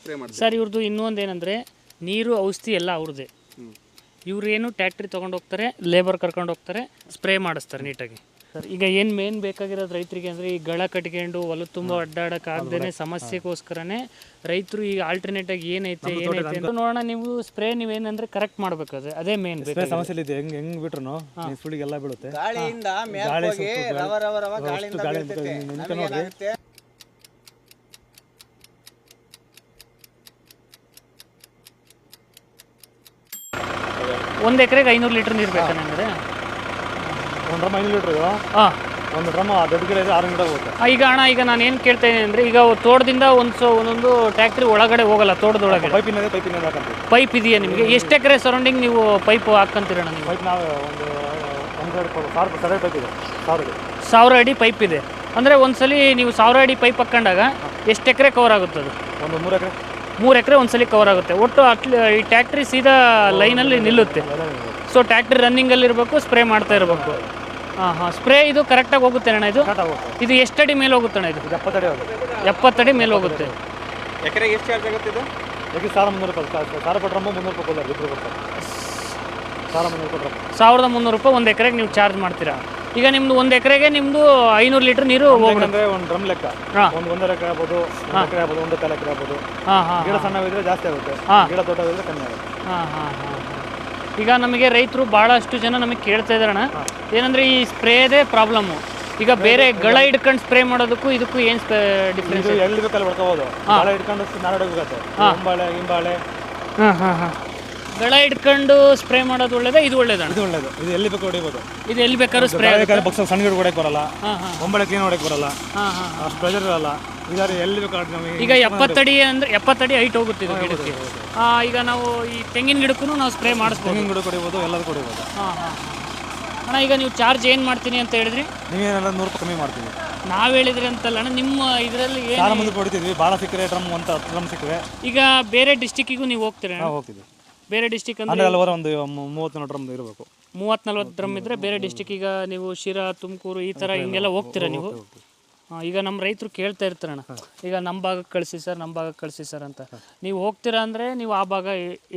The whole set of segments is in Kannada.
ಸ್ಪ್ರೇ ಮಾಡ್ತೀವಿ ಸರ್ ಇವ್ರದ್ದು ಇನ್ನೊಂದು ಏನಂದರೆ ನೀರು ಔಷಧಿ ಎಲ್ಲ ಅವ್ರದ್ದೇ ಇವರೇನು ಟ್ಯಾಕ್ಟ್ರಿ ತೊಗೊಂಡು ಹೋಗ್ತಾರೆ ಲೇಬರ್ ಕರ್ಕೊಂಡು ಹೋಗ್ತಾರೆ ಸ್ಪ್ರೇ ಮಾಡಿಸ್ತಾರೆ ನೀಟಾಗಿ. ಸರ್ ಈಗ ಏನು ಮೇನ್ ಬೇಕಾಗಿರೋದು ರೈತರಿಗೆ ಅಂದರೆ ಈ ಗಳ ಕಟ್ಕೊಂಡು ಹೊಲ ತುಂಬ ಅಡ್ಡಾಡೋಕ್ಕಾಗ್ದೇ ಆಗದೇ ಸಮಸ್ಯೆಗೋಸ್ಕರನೇ ರೈತರು ಈಗ ಆಲ್ಟರ್ನೇಟ್ ಆಗಿ ಏನೈತೆ ಏನೈತೆ ಅಂತ ನೋಡೋಣ. ನೀವು ಸ್ಪ್ರೇ ನೀವೇನಂದ್ರೆ ಕರೆಕ್ಟ್ ಮಾಡಬೇಕು ಅದು. ಅದೇ ಮೇನ್ ಬೇಕು ಸಮಸ್ಯೆ ಇದೆ. ಹೆಂಗೆ ಹೆಂಗೆ ಬಿಟ್ರು ಸುಳಿಗೆಲ್ಲ ಬೀಳುತ್ತೆ. ಗಾಳಿಯಿಂದ ಮೇಲ್ ಗಾಳಿ ಹೋಗಿ ಸ್ವಲ್ಪ ರವ ರವ ರವ ಗಾಳಿಯಿಂದ ಗಾಳಿ ಬೀಳ್ತೈತೆ. ನಿಂತ್ಕೊಂಡು ನಮ್ಗೆ ನೋಡ್ರಿ. ಏನಾಗುತ್ತೆ? ಒಂದು ಎಕರೆಗೆ ಐನೂರು ಲೀಟ್ರ್ ನೀರು ಬೇಕಂದ್ರೆ ಒಂದು ಡ್ರಮ್ ಐನೂರು ಲೀಟ್ರ್ ಹಾಂ. ಒಂದು ಡ್ರಮ್ ದೊಡ್ಡ ಗಿಡ ಇದೆ ಆರು ಗಿಡ ಹೋಗುತ್ತೆ. ಈಗ ಅಣ್ಣ ಈಗ ನಾನು ಏನು ಕೇಳ್ತಾ ಇದ್ದೀನಿ ಅಂದರೆ ಈಗ ತೋಟದಿಂದ ಒಂದು ಸೊ ಒಂದೊಂದು ಟ್ಯಾಕ್ಟ್ರಿ ಒಳಗಡೆ ಹೋಗಲ್ಲ ತೋಟದೊಳಗೆ ಪೈಪಿನ ಇದೆ ಪೈಪಿನ ಹಾಕಂತೀವಿ. ಪೈಪ್ ಇದೆಯಾ ನಿಮಗೆ? ಎಷ್ಟು ಎಕರೆ ಸರೌಂಡಿಂಗ್ ನೀವು ಪೈಪ್ ಹಾಕ್ಕಂತೀರಣ್ಣ ನೀವು? ಪೈಪ್ ನಾವು ಒಂದು ಸಾವಿರ ಸರಿ ಪೈಪ್ ಇದೆ. ಸಾವಿರ ಅಡಿ. ಪೈಪ್ ಇದೆ. ಅಂದರೆ ಒಂದ್ಸಲಿ ನೀವು ಸಾವಿರ ಅಡಿ ಪೈಪ್ ಹಾಕ್ಕೊಂಡಾಗ ಎಷ್ಟು ಎಕರೆ ಕವರ್ ಆಗುತ್ತೆ ಅದು ಒಂದು ಮೂರು ಎಕರೆ. ಮೂರು ಎಕರೆ ಒಂದ್ಸಲಿ ಕವರ್ ಆಗುತ್ತೆ. ಒಟ್ಟು ಅಟ್ಲಿ ಈ ಟ್ಯಾಕ್ಟ್ರಿ ಸೀದಾ ಲೈನಲ್ಲಿ ನಿಲ್ಲುತ್ತೆ. ಸೊ ಟ್ಯಾಕ್ಟ್ರಿ ರನ್ನಿಂಗಲ್ಲಿ ಇರಬೇಕು ಸ್ಪ್ರೇ ಮಾಡ್ತಾ ಇರಬೇಕು. ಹಾಂ ಹಾಂ. ಸ್ಪ್ರೇ ಇದು ಕರೆಕ್ಟಾಗಿ ಹೋಗುತ್ತೆ ಅಣ್ಣ ಇದು? ಇದು ಎಷ್ಟಡಿ ಮೇಲೆ ಹೋಗುತ್ತೆ ಅಣ್ಣ ಇದು? ಎಪ್ಪತ್ತಡಿ ಆಗುತ್ತೆ ಎಪ್ಪತ್ತಡಿ ಮೇಲೆ ಹೋಗುತ್ತೆ. ಎಕರೆಗೆ ಎಷ್ಟು ಚಾರ್ಜ್ ಆಗುತ್ತೆ ಇದು? ಯಾಕೆ ಸಾವಿರ ಮುನ್ನೂರು ರೂಪಾಯಿ ಸಾವಿರ ಮುನ್ನೂರು ರೂಪಾಯಿ ಕೊಡ್ತಾರೆ ಇಬ್ಬರು ಕೊಡ್ತಾರೆ. ಸಾವಿರ ಮುನ್ನೂರು ಕೊಟ್ರೆ ಸಾವಿರದ ಮುನ್ನೂರು ರೂಪಾಯಿ ಒಂದು ಎಕರೆಗೆ ನೀವು ಚಾರ್ಜ್ ಮಾಡ್ತೀರಾ? ಈಗ ನಿಮ್ದು ಒಂದು ಎಕರೆಗೆ ನಿಮ್ದು ಐನೂರು ಲೀಟರ್ ನೀರು ಹೋಗ್ಬಿಡುತ್ತೆ. ಅಂದ್ರೆ ಒಂದು ಡ್ರಮ್ ಲೆಕ್ಕ. ಹಾಂ. ಒಂದು ಒಂದರ ಎಕರೆ ಆಗ್ಬೋದು ಒಂದು ಎಕರೆ ಆಗ್ಬೋದು ಒಂದು ಕಾಲ ಎಕರೆ ಆಗ್ಬೋದು. ಹಾಂ ಹಾಂ ಗಿಡ ಸಣ್ಣವಿದ್ರೆ ಜಾಸ್ತಿ ಆಗುತ್ತೆ. ಹಾ. ಗಿಡ ದೊಡ್ಡವಿದ್ರೆ ಕಮ್ಮಿ ಆಗುತ್ತೆ. ಹಾಂ ಹಾಂ ಹಾಂ ಈಗ ನಮಗೆ ರೈತರು ಬಹಳಷ್ಟು ಜನ ನಮಗೆ ಕೇಳ್ತಾ ಇದಾರಣ ಏನಂದ್ರೆ ಈ ಸ್ಪ್ರೇದೇ ಪ್ರಾಬ್ಲಮ್ಮು ಈಗ ಬೇರೆ ಗಳ ಹಿಡ್ಕೊಂಡು ಸ್ಪ್ರೇ ಮಾಡೋದಕ್ಕೂ ಇದಕ್ಕೂ ಏನು ಡಿಫ್ರೆನ್ಸ್ ಇದು ಎಲ್ಲಿ ಬೇಕಲ್ಲಿ ಹೊಡ್ಕೋಬೋದು. ಬಾಳೆ ಹಿಡ್ಕೊಂಡು ನಾಡೋಗುತ್ತೆ ಹಿಂಬಾಳೆ ಹಿಂಬಾಳೆ. ಹಾಂ ಹಾಂ ಹಾಂ. ಗಳ ಇಟ್ಕೊಂಡು ಸ್ಪ್ರೇ ಮಾಡೋದು ಒಳ್ಳೇದೇ? ಇದು ಒಳ್ಳೇದು ಇದು ಒಳ್ಳೇದು. ಇದು ಎಲ್ಲಿ ಬೇಕು ಹೊಡಿಬೋದು. ಇದು ಎಲ್ಲಿ ಬೇಕಾದ್ರೂ ಸ್ಪ್ರೇ ಬೇಕಾದ್ರೆ ಬಕ್ಸ ಸಣ್ಣ ಗಿಡ ಹೊಡಕ್ಕೆ ಬರಲ್ಲ. ಒಂಬಳೆ ಕ್ಲೀನ್ ಹೊಡಕ್ಕೆ ಬರಲ್ಲ. ಅಷ್ಟು ಪ್ರೆಷರ್ ಇರಲ್ಲ. ಈಗ ಎಲ್ಲಿ ಬೇಕಾದ್ರೆ ನಮಗೆ ಈಗ ಎಪ್ಪತ್ತಡಿ ಅಂದ್ರೆ ಎಪ್ಪತ್ತಡಿ ಹೈಟ್ ಹೋಗುತ್ತೆ ಇದು ಗಿಡಕ್ಕೆ. ಈಗ ನಾವು ಈ ತೆಂಗಿನ ಗಿಡಕ್ಕೂ ನಾವು ಸ್ಪ್ರೇ ಮಾಡಿಸ್ಬೋದು. ತೆಂಗಿನ ಗಿಡ ಕೊಡಿಬೋದು ಎಲ್ಲದೂ ಕೊಡಿಬೋದು. ಹಾಂ ಹಾಂ ಅಣ್ಣ ಈಗ ನೀವು ಚಾರ್ಜ್ ಏನು ಮಾಡ್ತೀನಿ ಅಂತ ಹೇಳಿದ್ರಿ? ನೀವೇನೆಲ್ಲ ನೂರು ರೂಪಾಯಿ ಕಮ್ಮಿ ಮಾಡ್ತೀವಿ. ನಾವು ಹೇಳಿದ್ರಿ ಅಂತಲ್ಲ ಅಣ್ಣ ನಿಮ್ಮ ಇದರಲ್ಲಿ ಏನು ಮುಂದೆ ಹೊಡಿತಿದ್ವಿ ಭಾಳ ಸಿಕ್ಕರೆ ಡ್ರಮ್ ಅಂತ ಡ್ರಮ್ ಸಿಕ್ಕರೆ ಈಗ ಬೇರೆ ಡಿಸ್ಟಿಕ್ಕಿಗೂ ನೀವು ಹೋಗ್ತೀರಾ ಹೋಗ್ತೀವಿ ಹೋಗ್ತಿದ್ವಿ. ಬೇರೆ ಡಿಸ್ಟಿಕ್ ಅಂದ್ರೆ ಒಂದು ಮೂವತ್ತು ಡ್ರಮ್ ಇರಬೇಕು. ಮೂವತ್ತು ನಲ್ವತ್ತು ಡ್ರಮ್ ಇದ್ರೆ ಬೇರೆ ಡಿಸ್ಟಿಕ್ ಈಗ ನೀವು ಶಿರಾ ತುಮಕೂರು ಈ ತರ ಹಿಂಗೆಲ್ಲ ಹೋಗ್ತೀರಾ ನೀವು? ಈಗ ನಮ್ಮ ರೈತರು ಕೇಳ್ತಾ ಇರ್ತಾರಣ್ಣ. ಈಗ ನಮ್ಮ ಭಾಗಕ್ಕೆ ಕಳಿಸಿ ಸರ್ ನಮ್ಮ ಭಾಗಕ್ಕೆ ಕಳಿಸಿ ಸರ್ ಅಂತ. ನೀವು ಹೋಗ್ತೀರಾ ಅಂದರೆ ನೀವು ಆ ಭಾಗ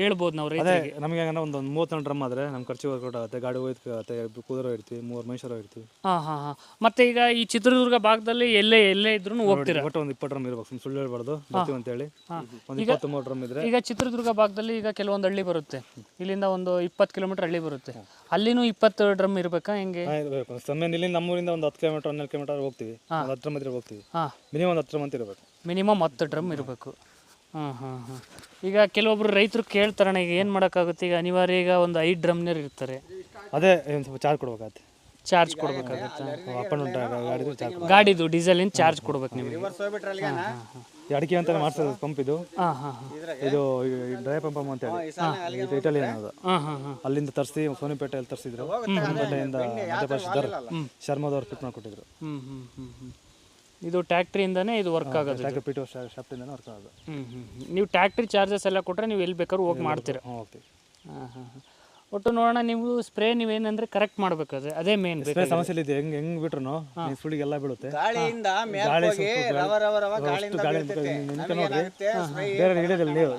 ಹೇಳ್ಬೋದು ನಾವು ರೈತರಿಗೆ. ನಮಗೆ ಹಂಗಂದ್ರೆ ಒಂದು ಮೂವತ್ತು ಡ್ರಮ್ ಆದರೆ ನಮ್ಮ ಖರ್ಚು ವರ್ಕೌಟ್ ಆಗುತ್ತೆ. ಗಾಡಿ ಹೋಯ್ತು ಕುದುರೆ ಇರ್ತೀವಿ ಮೂರು ಮೈಸೂರು ಇರ್ತೀವಿ. ಹಾಂ ಹಾಂ ಹಾಂ. ಮತ್ತೆ ಈಗ ಈ ಚಿತ್ರದುರ್ಗ ಭಾಗದಲ್ಲಿ ಎಲ್ಲೇ ಎಲ್ಲೇ ಇದ್ರೂ ಹೋಗ್ತೀರಾ? ಒಟ್ಟು ಒಂದು ಇಪ್ಪತ್ತು ಡ್ರಮ್ ಇರ್ಬೇಕು. ಸುಳ್ಳು ಹೇಳ್ಬಾರ್ದು. ಬರ್ತೀವಿ ಅಂತೇಳಿ. ಒಂದು ಇಪ್ಪತ್ತು ಮೂರು ಡ್ರಮ್ ಇದ್ರೆ. ಈಗ ಚಿತ್ರದುರ್ಗ ಭಾಗದಲ್ಲಿ ಈಗ ಕೆಲವೊಂದು ಹಳ್ಳಿ ಬರುತ್ತೆ. ಇಲ್ಲಿಂದ ಒಂದು ಇಪ್ಪತ್ತು ಕಿಲೋಮೀಟರ್ ಹಳ್ಳಿ ಬರುತ್ತೆ. ಅಲ್ಲಿನೂ ಇಪ್ಪತ್ತು ಡ್ರಮ್ ಇರಬೇಕಾ ಹೆಂಗೆ? ಸಮಯ ಇಲ್ಲಿ ನಮ್ಮೂರಿಂದ ಒಂದು ಹತ್ತು ಕಿಲೋಮೀಟರ್ ಹನ್ನೆರಡು ಕಿಲೋಮೀಟರ್ ಹೋಗ್ತೀವಿ. ಒಂದು ಹತ್ತು ಡ್ರಮ್ ಇದ್ರೆ ಹೋಗ್ತೀವಿ. ಹಾಂ. ಮಿನಿಮಮ್ ಒಂದು ಹತ್ತು ಡ್ರಮ್ ಅಂತ ಇರಬೇಕು. ಮಿನಿಮಮ್ ಹತ್ತು ಡ್ರಮ್ ಇರಬೇಕು. ಹಾಂ ಹಾಂ ಹಾಂ. ಈಗ ಕೆಲವೊಬ್ರು ರೈತರು ಕೇಳ್ತಾರಣ ಈಗ ಏನು ಮಾಡೋಕ್ಕಾಗುತ್ತೆ? ಈಗ ಅನಿವಾರ್ಯ ಈಗ ಒಂದು ಐದು ಡ್ರಮ್ನರ್ ಇರ್ತಾರೆ. ಅದೇ ಒಂದು ಸ್ವಲ್ಪ ಚಾರ್ಜ್ ಕೊಡ್ಬೇಕಾಗತ್ತೆ. ಚಾರ್ಜ್ ಕೊಡ್ಬೇಕಾಗುತ್ತೆ? ಅಪ್ ಆ್ಯಂಡ್ ಡೌನ್ ಗಾಡಿದು ಡೀಸೆಲಿನ ಚಾರ್ಜ್ ಕೊಡ್ಬೇಕು ನಿಮಗೆ? ಈ ಅಡಿಕೆ ಅಂತ ಮಾಡ್ಸೋದು ಪಂಪ್ ಇದು. ಹಾಂ ಹಾಂ ಹಾಂ. ಇದು ಡ್ರೈ ಪಂಪ್ ಅಂತ ಹೇಳಿ. ಇದು ಇಟಾಲಿಯನ್ ಅದು ಹಾಂ ಹಾಂ ಹಾಂ. ಅಲ್ಲಿಂದ ತರಿಸಿ ಸೋನಿಪೇಟೆಯಲ್ಲಿ ತರಿಸಿದ್ರು. ಸೋನಿಪೇಟೆಯಿಂದ ಮಧ್ಯಪ್ರದೇಶ ಶರ್ಮಾದವ್ರು ಫಿಟ್ ಮಾಡಿಕೊಟ್ಟಿದ್ರು. ಹ್ಞೂ ಹ್ಞೂ ಹ್ಞೂ ಹ್ಞೂ ಇದು ಟ್ಯಾಕ್ಟ್ರಿಯಿಂದನೇ ಇದು ವರ್ಕ್ ಆಗೋದು ಟ್ಯಾಕ್ಟರ್ ಪಿ ಟಿ ವರ್ಕ್ ಆಗೋದು. ಹ್ಞೂ ಹ್ಞೂ ನೀವು ಟ್ಯಾಕ್ಟ್ರಿ ಚಾರ್ಜಸ್ ಎಲ್ಲ ಕೊಟ್ಟರೆ ನೀವು ಎಲ್ಲಿ ಬೇಕಾದ್ರೂ ಹೋಗಿ ಮಾಡ್ತೀರಾ? ಹೋಗ್ತೀವಿ. ಹಾಂ ಹಾಂ ಹಾಂ. ಒಟ್ಟು ನೋಡೋಣ ನೀವು ಸ್ಪ್ರೇ ನೀವೇನಂದ್ರೆ ಕರೆಕ್ಟ್ ಮಾಡಬೇಕು ಅದು. ಅದೇ ಮೇನ್ ಸಮಸ್ಯೆ ಇದೆ. ಹೆಂಗ್ ಹೆಂಗ್ ಬಿಟ್ರು ಸುಳಿಗೆಲ್ಲ ಬೀಳುತ್ತೆ. ಗಾಳಿಯಿಂದ ಮೇಲೆ ಹೋಗಿ ರವ ರವ ರವ ಗಾಳಿಯಿಂದ ಬೇರೆ ಇಳಿದಿಲ್ಲ ನೀರು.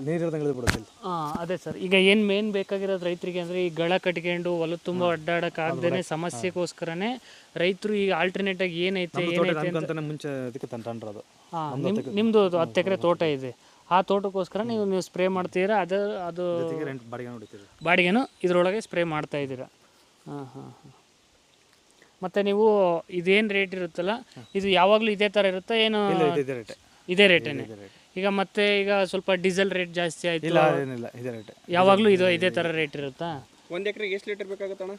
ಅದೇ ಸರ್ ಈಗ ಏನು ಮೇನ್ ಬೇಕಾಗಿರೋದು ರೈತರಿಗೆ ಅಂದ್ರೆ ಈ ಗಳ ಕಟ್ಕೊಂಡು ಹೊಲ ತುಂಬಾ ಅಡ್ಡಾಡಕ್ ಆಗದೇನೆ ಸಮಸ್ಯೆಗೋಸ್ಕರನೇ ರೈತರು ಈಗ ಆಲ್ಟರ್ನೇಟ್ ಆಗಿ ಏನೈತೆ ಏನೈತೆ ಮುಂಚೆ ಅದಕ್ಕೆ ತಂದು ನಿಮ್ದು ಹತ್ತು ಎಕರೆ ತೋಟ ಇದೆ. ಆ ತೋಟಕ್ಕೋಸ್ಕರ ನೀವು ನೀವು ಸ್ಪ್ರೇ ಮಾಡ್ತೀರಾ? ಅದು ಅದು ಜೊತೆಗೆ ರೆಂಟ್ ಬಾಡಿಗೆ ಬಾಡಿಗೆನೂ ಇದರೊಳಗೆ ಸ್ಪ್ರೇ ಮಾಡ್ತಾ ಇದ್ದೀರಾ. ಹಾಂ ಹಾಂ ಹಾಂ. ಮತ್ತು ನೀವು ಇದೇನು ರೇಟ್ ಇರುತ್ತಲ್ಲ ಇದು ಯಾವಾಗಲೂ ಇದೇ ಥರ ಇರುತ್ತಾ? ಏನು ಇದೇ ರೇಟ್. ಇದೇ ರೇಟೇನೆ? ಈಗ ಮತ್ತೆ ಈಗ ಸ್ವಲ್ಪ ಡೀಸೆಲ್ ರೇಟ್ ಜಾಸ್ತಿ ಆಯಿತು. ಇಲ್ಲ ಏನಿಲ್ಲ ಇದೇ ರೇಟ್. ಯಾವಾಗಲೂ ಇದು ಇದೇ ಥರ ರೇಟ್. ಇರುತ್ತಾ? ಒಂದು ಎಕರೆಗೆ ಎಷ್ಟು ಲೀಟರ್ ಬೇಕಾಗುತ್ತೆ ಅಣ್ಣ?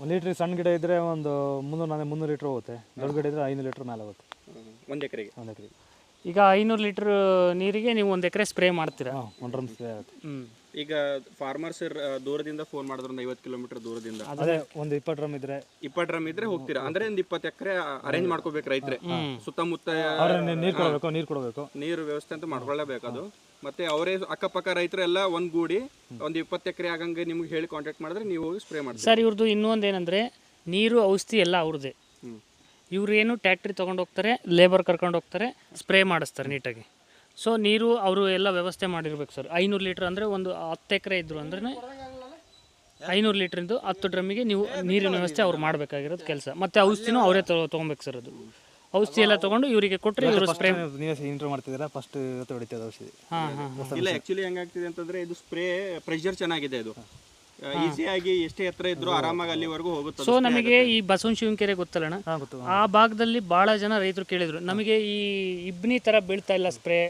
ಒಂದು ಲೀಟ್ರಿಗೆ ಸಣ್ಣ ಗಿಡ ಇದ್ರೆ ಒಂದು ಮುನ್ನೂರು ನಾನೇ ಮುನ್ನೂರು ಲೀಟ್ರ್ ಹೋಗುತ್ತೆ. ದೊಡ್ಡ ಗಿಡ ಇದ್ರೆ ಐನೂರು ಲೀಟ್ರ್ ಮೇಲೆ ಹೋಗುತ್ತೆ. ಒಂದು ಎಕರೆಗೆ. ಒಂದು ಎಕರೆ ಈಗ ಐನೂರು ಲೀಟರ್ ನೀರಿಗೆ ನೀವು ಒಂದು ಎಕರೆ ಸ್ಪ್ರೇ ಮಾಡ್ತೀರಾ? ಒನ್ ಒಂದು ಡ್ರಮ್ ಸ್ಪ್ರೇ ಆಗುತ್ತೆ. ಹ್ಞೂ ಈಗ ಫಾರ್ಮರ್ಸ್ ದೂರದಿಂದ ಫೋನ್ ಮಾಡಿದ್ರು ಒಂದು ಐವತ್ತು ಕಿಲೋಮೀಟರ್ ದೂರದಿಂದ. ಅದೇ. ಒಂದು ಇಪ್ಪತ್ತು ಡ್ರಮ್ ಇದ್ರೆ. ಇಪ್ಪತ್ತು ಡ್ರಮ್ ಇದ್ರೆ ಹೋಗ್ತೀರಾ? ಅಂದ್ರೆ ಒಂದು ಇಪ್ಪತ್ತು ಎಕರೆ ಅರೇಂಜ್ ಮಾಡ್ಕೋಬೇಕು ರೈತರೆ. ಸುತ್ತಮುತ್ತ ನೀರು ಕೊಡಬೇಕು ನೀರು ಕೊಡಬೇಕು. ನೀರು ವ್ಯವಸ್ಥೆ ಅಂತ ಮಾಡ್ಕೊಳ್ಳೇಬೇಕು ಅದು. ಮತ್ತೆ ಅವರೇ ಅಕ್ಕಪಕ್ಕ ರೈತರೆಲ್ಲ ಒಂದ್ ಗೂಡಿ ಒಂದು ಇಪ್ಪತ್ತು ಎಕರೆ ಆಗಂಗೆ ನಿಮ್ಗೆ ಹೇಳಿ ಕಾಂಟ್ಯಾಕ್ಟ್ ಮಾಡಿದ್ರೆ ನೀವು ಹೋಗಿ ಸ್ಪ್ರೇ ಮಾಡಿ ಸರ್ ಇವ್ರದ್ದು ಇನ್ನೊಂದು ಏನಂದ್ರೆ ನೀರು ಔಷಧಿ ಎಲ್ಲ ಅವ್ರದ್ದೇ ಹ್ಮ್. ಇವ್ರೇನು ಟ್ಯಾಕ್ಟ್ರಿ ತೊಗೊಂಡು ಹೋಗ್ತಾರೆ ಲೇಬರ್ ಕರ್ಕೊಂಡು ಹೋಗ್ತಾರೆ ಸ್ಪ್ರೇ ಮಾಡಿಸ್ತಾರೆ ನೀಟಾಗಿ. ಸೊ ನೀರು ಅವರು ಎಲ್ಲ ವ್ಯವಸ್ಥೆ ಮಾಡಿರ್ಬೇಕು ಸರ್ ಐನೂರು ಲೀಟ್ರ್ ಅಂದರೆ ಒಂದು ಹತ್ತು ಎಕರೆ ಇದ್ದರು ಅಂದ್ರೆ ಐನೂರು ಲೀಟ್ರಿಂದು ಹತ್ತು ಡ್ರಮ್ಮಿಗೆ ನೀವು ನೀರಿನ ವ್ಯವಸ್ಥೆ ಅವ್ರು ಮಾಡಬೇಕಾಗಿರೋದು ಕೆಲಸ. ಮತ್ತು ಔಷಧಿನೂ ಅವರೇ ತೊಗೊಬೇಕು ಸರ್ ಅದು. ಔಷಧಿ ಎಲ್ಲ ತೊಗೊಂಡು ಇವರಿಗೆ ಕೊಟ್ಟರೆ ಇವರು ಸ್ಪ್ರೇ ನೀವೇ ಇಂಟ್ರೂ ಮಾಡ್ತಿದ್ದೀರಾ? ಫಸ್ಟ್ ಇವತ್ತು ಹೊಡಿತೀವಿ ಔಷಧಿ. ಹಾಂ ಹಾಂ ಇಲ್ಲ ಆ್ಯಕ್ಚುಲಿ ಹೆಂಗಾಗ್ತಿದೆ ಅಂತಂದರೆ ಇದು ಸ್ಪ್ರೇ ಪ್ರೆಷರ್ ಚೆನ್ನಾಗಿದೆ ಇದು ಈಸಿಯಾಗಿ ಎಷ್ಟೇ ಎತ್ತರ ಇದ್ರು ಆರಾಮಾಗಿ ಅಲ್ಲಿವರೆಗೂ ಹೋಗುತ್ತೆ ಸೊ ನಮಗೆ ಈ ಬಸವನ ಶಿವಂಕೆರೆ ಗೊತ್ತಲ್ಲಣ್ಣ? ಹಾಂ ಗೊತ್ತು. ಆ ಭಾಗದಲ್ಲಿ ಬಹಳ ಜನ ರೈತರು ಕೇಳಿದ್ರು. ನಮಗೆ ಈ ಇಬ್ನಿ ತರ ಬೀಳ್ತಾ ಇಲ್ಲ ಸ್ಪ್ರೇ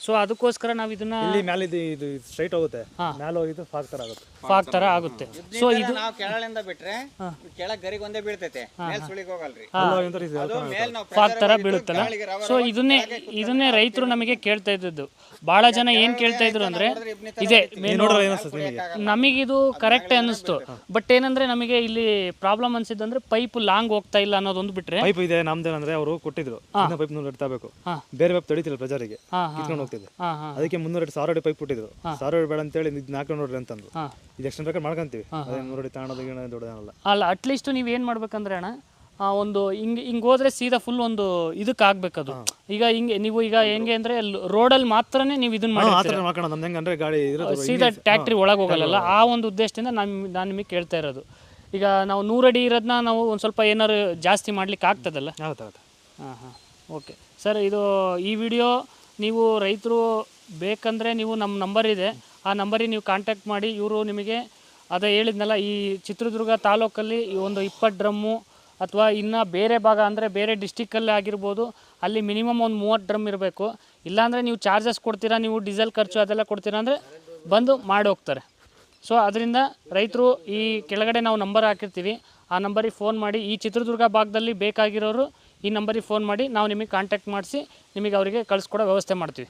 ಸೊ ಅದಕ್ಕೋಸ್ಕರ ನಾವು ಇದನ್ನ ಇಲ್ಲಿ ಮ್ಯಾಲಿದ್ದು ಇದು ಸ್ಟ್ರೈಟ್ ಹೋಗುತ್ತೆ. ಮ್ಯಾಲೆ ಹೋಗಿದ್ದು ಆಗುತ್ತೆ. ಫಾಗ್ ತರ ಆಗುತ್ತೆ. ಸೊ ಇದು ನಾವು ಕೆಳಗಿಂದ ಬಿಟ್ರೆ ಕೆಳಗ್ ಗರಿಗೆ ಒಂದೇ ಬೀಳ್ತೈತೆ. ಮೇಲ್ ತರ ಹೋಗಲ್ರಿ. ಅದು ಮೇಲ್ ನಾವು ಫಾಗ್ ಥರ ಬೀಳುತ್ತಲ್ಲ? ಸೊ ಇದನ್ನೇ ಇದನ್ನೇ ರೈತರು ನಮಗೆ ಕೇಳ್ತಾ ಇದ್ದದ್ದು. ಬಹಳ ಜನ ಏನ್ ಕೇಳ್ತಾ ಇದ್ರು ಅಂದ್ರೆ ಇದೆ ನೋಡ್ರೆ ಏನು ಅನ್ಸುತ್ತೆ ನಿಮಗೆ? ನಮಗಿದು ಕರೆಕ್ಟ್ ಅನ್ನಿಸ್ತು. ಬಟ್ ಏನಂದ್ರೆ ನಮಗೆ ಇಲ್ಲಿ ಪ್ರಾಬ್ಲಮ್ ಅನ್ಸಿದ್ದಂದ್ರೆ ಪೈಪ್ ಲಾಂಗ್ ಹೋಗ್ತಾ ಇಲ್ಲ ಅನ್ನೋದೊಂದು ಬಿಟ್ರೆ ಪೈಪ್ ಇದೆ ನಮ್ದೇನಂದ್ರೆ ಅವರು ಕೊಟ್ಟಿದ್ರು. ಇನ್ನ ಪೈಪ್ ನೂರ ಇಡ್ತಾ ಬೇಕು ಬೇರೆ ಪೈಪ್ ತಡಿತಿಲ್ಲ ಪ್ರಜಾರಿಗೆ. ಹೋಗ್ತಿದ್ದೆ ಕಿತ್ಕೊಂಡು ಹೋಗ್ತಿದೆ. ಅದಕ್ಕೆ ಮುನ್ನೂರ ಸಾವಿರ ಪೈಪ್ ಕೊಟ್ಟಿದ್ರು. ಸಾವಿರ ಬೇಡ ಅಂತೇಳಿ ಹೇಳಿ ನಾಲ್ಕು ನೋಡ್ರಿ ಅಂತಂದು ಹಾ. ಇದು ಎಕ್ಸ್ಟೆಂಡ್ ಬೇಕಾದ್ರೆ ಮಾಡ್ಕೊಂತೀವಿ. ಅದೇ ನೂರು ಅಡಿ ತಗೊಳೋದು ಗಿಣ ದೊಡ್ಡದಲ್ಲ ಅಲ್ಲ ಅಟ್ಲೀಸ್ಟ್ ನೀವು ಏನು ಮಾಡ್ಬೇಕಂದ್ರೆ ಅಣ್ಣ ಆ ಒಂದು ಹಿಂಗೆ ಹಿಂಗೆ ಹೋದ್ರೆ ಸೀದಾ ಫುಲ್ ಒಂದು ಇದಕ್ಕೆ ಆಗ್ಬೇಕದು. ಈಗ ಹಿಂಗೆ ನೀವು ಈಗ ಹೆಂಗೆ ಅಂದ್ರೆ ರೋಡಲ್ಲಿ ಮಾತ್ರನೇ ನೀವು ಇದನ್ನ ಮಾಡಿ ಹೆಂಗಂದ್ರೆ ಗಾಡಿ ಸೀದಾ ಟ್ಯಾಕ್ಟ್ರಿ ಒಳಗೆ ಹೋಗಲ್ಲ ಆ ಒಂದು ಉದ್ದೇಶದಿಂದ ನಾನು ನಾನು ನಿಮಗೆ ಕೇಳ್ತಾ ಇರೋದು. ಈಗ ನಾವು ನೂರಡಿ ಇರೋದನ್ನ ನಾವು ಒಂದು ಸ್ವಲ್ಪ ಏನಾದ್ರು ಜಾಸ್ತಿ ಮಾಡ್ಲಿಕ್ಕೆ ಆಗ್ತದಲ್ಲ? ಹಾಂ ಹಾಂ. ಓಕೆ ಸರ್ ಇದು ಈ ವಿಡಿಯೋ ನೀವು ರೈತರು ಬೇಕಂದರೆ ನೀವು ನಮ್ಮ ನಂಬರ್ ಇದೆ. ಆ ನಂಬರಿಗೆ ನೀವು ಕಾಂಟ್ಯಾಕ್ಟ್ ಮಾಡಿ, ಇವರು ನಿಮಗೆ ಅದೇ ಹೇಳಿದ್ನಲ್ಲ, ಈ ಚಿತ್ರದುರ್ಗ ತಾಲೂಕಲ್ಲಿ ಒಂದು ಇಪ್ಪತ್ತು ಡ್ರಮ್ಮು ಅಥವಾ ಇನ್ನು ಬೇರೆ ಭಾಗ ಅಂದರೆ ಬೇರೆ ಡಿಸ್ಟಿಕ್ಕಲ್ಲಿ ಆಗಿರ್ಬೋದು, ಅಲ್ಲಿ ಮಿನಿಮಮ್ ಒಂದು ಮೂವತ್ತು ಡ್ರಮ್ ಇರಬೇಕು. ಇಲ್ಲಾಂದರೆ ನೀವು ಚಾರ್ಜಸ್ ಕೊಡ್ತೀರಾ, ನೀವು ಡೀಸೆಲ್ ಖರ್ಚು ಅದೆಲ್ಲ ಕೊಡ್ತೀರಾ ಅಂದರೆ ಬಂದು ಮಾಡಿ ಹೋಗ್ತಾರೆ. ಸೊ ಅದರಿಂದ ರೈತರು ಈ ಕೆಳಗಡೆ ನಾವು ನಂಬರ್ ಹಾಕಿರ್ತೀವಿ. ಆ ನಂಬರಿಗೆ ಫೋನ್ ಮಾಡಿ, ಈ ಚಿತ್ರದುರ್ಗ ಭಾಗದಲ್ಲಿ ಬೇಕಾಗಿರೋರು ಈ ನಂಬರಿಗೆ ಫೋನ್ ಮಾಡಿ, ನಾವು ನಿಮಗೆ ಕಾಂಟ್ಯಾಕ್ಟ್ ಮಾಡಿಸಿ, ನಿಮಗೆ ಅವರಿಗೆ ಕಳಿಸ್ಕೊಡೋ ವ್ಯವಸ್ಥೆ ಮಾಡ್ತೀವಿ.